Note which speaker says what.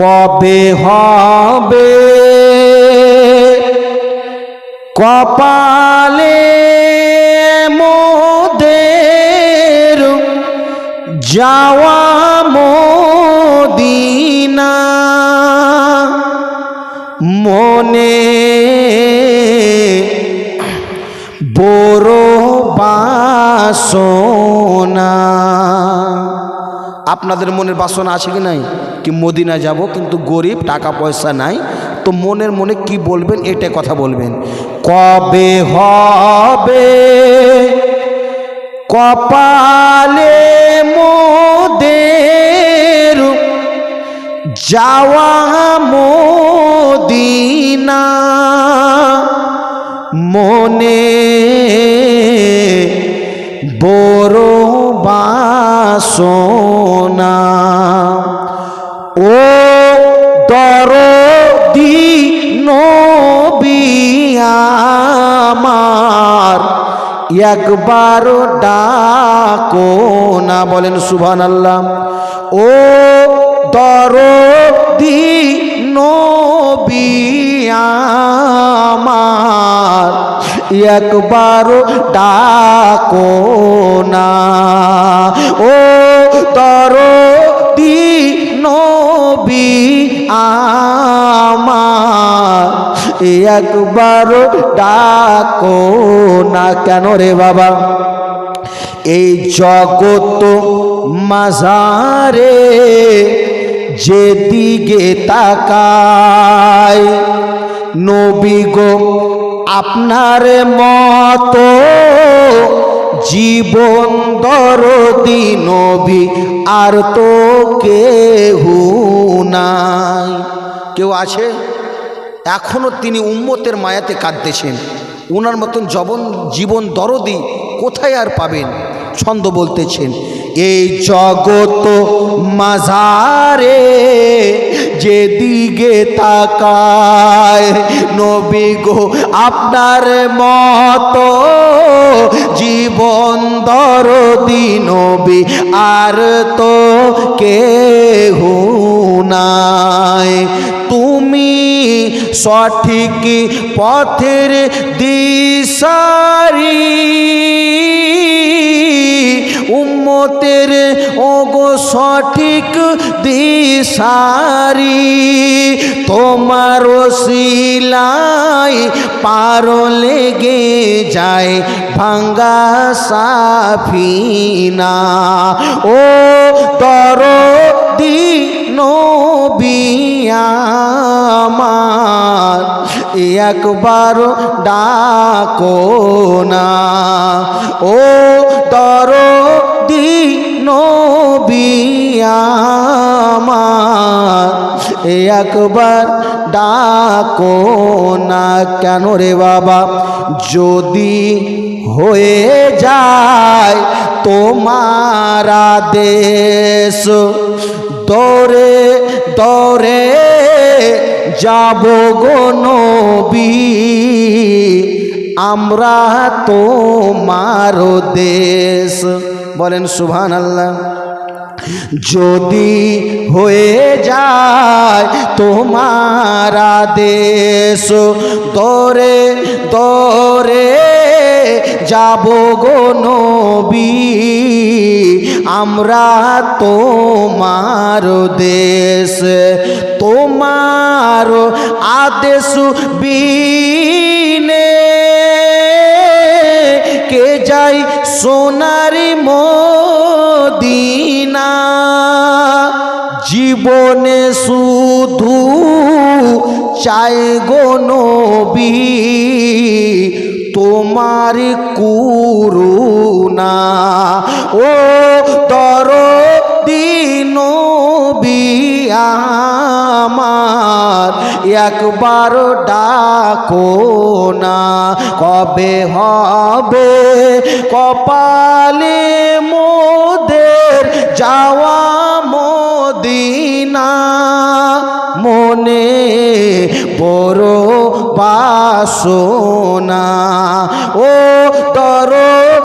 Speaker 1: কবে হবে? কপালে মোদের যাওয়া মদিনা মনে বড় বাসনা। আপনাদের মনের বাসনা আছে কি নাই? কি মদিনা যাব, কিন্তু গরিব, টাকা পয়সা নাই, তো মনের মনে কি বলবেন? এটা কথা বলবেন। কবে হবে? কপালে মোদের যাওয়া মদিনা, মনে বড় বাসনা ও নবী আমার, একবার ডাকো না। বলেন সুভান আল্লাহ ও দরদি নবী আমার, একবার ডাকো না। ও দরদি নবী আমার। একবার ডাকো না কেন রে বাবা? এই জগত মাঝারে যেদিকে তাকায়, নবী গো, আপনার মতো জীবন দরদি নবী, আর তো কেহু নাই। কেউ আছে? এখনও তিনি উম্মতের মায়াতে কাঁদতেছেন। ওনার মতন জবন, জীবন দরদি কোথায় আর পাবেন? ছন্দ বলতেছেন, এই জগত মাঝারে যেদিকে তাকায় নবী গো, আপনার মতো জীবন দরদি নবী আর তো কেহু নাই। তুমি সঠিক পথের দিশারি উম্মতের, ওগো সঠিক দিশারি, তোমার শিলাই পার লেগে যায় ভাঙ্গা সাফিনা। ও তর দি নবী একবার ডাকো না। ও তর দি নবী আমার। একবার ডাকো না কেন রে বাবা? যদি হয়ে যায় তোমার দেশ দৌড়ে দৌড়ে যাব গো নবী। আমরা তোমার দেশ। বলেন সুভান আল্লাহ যদি হয়ে যায় তোমার দেশ দরে দরে যাব গো নবী, আমরা তোমার দেশ, তোমার আদেশ বিনে যাই সোনারি মদিনা, জীবনে শুধু চাই গো নবী, তোমার করুণা। ও তর দিন আমার, একবার ডাকো না। কবে হবে কপালে মোদের যাওয়া মোদিনা? মনে বড় বাসনা। ও তর